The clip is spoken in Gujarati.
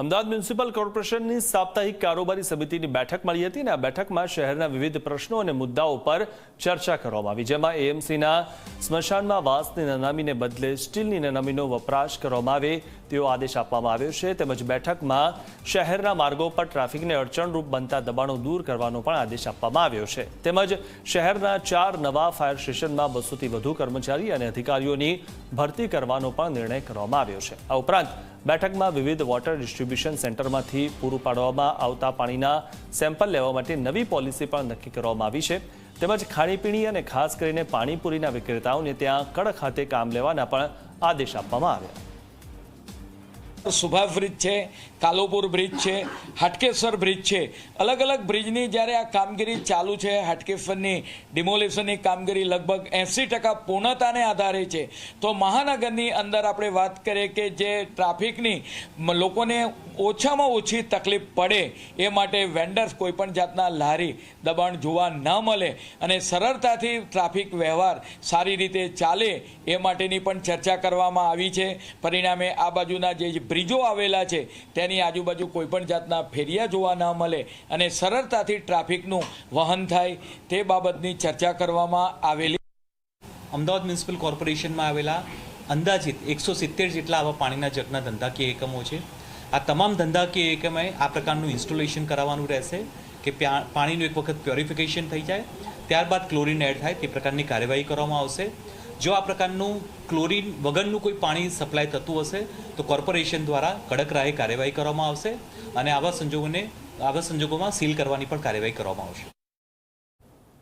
અમદાવાદ મ્યુનિસિપલ કોર્પોરેશનની સાપ્તાહિક કારોબારી સમિતિની બેઠક મળી હતી અને આ બેઠકમાં શહેરના વિવિધ પ્રશ્નો અને મુદ્દાઓ પર ચર્ચા કરવામાં આવી, જેમાં એએમસીના સ્મશાનમાં વાંસની નનામીને બદલે સ્ટીલની નનામીનો વપરાશ કરવામાં આવે તેવો આદેશ આપવામાં આવ્યો છે. તેમજ બેઠકમાં શહેરના માર્ગો પર ટ્રાફિકને અડચણરૂપ બનતા દબાણો દૂર કરવાનો પણ આદેશ આપવામાં આવ્યો છે. તેમજ શહેરના ચાર નવા ફાયર સ્ટેશનમાં બસોથી વધુ કર્મચારી અને અધિકારીઓની ભરતી કરવાનો પણ નિર્ણય કરવામાં આવ્યો છે. આ ઉપરાંત બેઠકમાં વિવિધ વોટર ડિસ્ટ્રીબ્યુશન સેન્ટરમાંથી પૂરું પાડવામાં આવતા પાણીના સેમ્પલ લેવા માટે નવી પોલિસી પણ નક્કી કરવામાં આવી છે. તેમજ ખાણીપીણી અને ખાસ કરીને પાણીપુરીના વિક્રેતાઓને ત્યાં કડક હાથે કામ લેવાના પણ આદેશ આપવામાં આવ્યા. સુભાષ બ્રિજ છે, કાલોપુર બ્રિજ છે હાટકેશ્વર બ્રિજ છે. અલગ અલગ બ્રિજની જ્યારે આ કામગીરી ચાલુ છે હાટકેશ્વરની ડિમોલેશનની કામગીરી લગભગ એંસી ટકા પૂર્ણતાને આધારે છે. તો મહાનગરની અંદર આપણે વાત કરીએ કે જે ટ્રાફિકની લોકોને ઓછામાં ઓછી તકલીફ પડે એ માટે વેન્ડર્સ કોઈપણ જાતના લારી દબાણ જોવા ન મળે અને સરળતાથી ટ્રાફિક વ્યવહાર સારી રીતે ચાલે એ માટેની પણ ચર્ચા કરવામાં આવી છે. પરિણામે આ બાજુના જે બ્રિજો આવેલા છે. તેની આજુબાજુ કોઈપણ જાતના ફેરિયા જોવા ન મળે અને સરળતાથી ટ્રાફિકનું વહન થાય તે બાબતની ચર્ચા કરવામાં આવેલી. અમદાવાદ મ્યુનિસિપલ કોર્પોરેશનમાં આવેલા અંદાજિત એકસો સિત્તેર જેટલા આવા પાણીના જગના ધંધાકીય એકમો છે. આ તમામ ધંધાકીય એકમે આ પ્રકારનું ઇન્સ્ટોલેશન કરાવવાનું રહેશે કે પાણીનું એક વખત પ્યોરિફિકેશન થઈ જાય, ત્યારબાદ ક્લોરિન એડ થાય તે પ્રકારની કાર્યવાહી કરવામાં આવશે. જો આ પ્રકારનું ક્લોરીન વગરનું કોઈ પાણી સપ્લાય થતું હશે, તો કોર્પોરેશન દ્વારા કડક રાહે કાર્યવાહી કરવામાં આવશે અને આવા સંજોગોને આવા સંજોગોમાં સીલ કરવાની પણ કાર્યવાહી કરવામાં આવશે.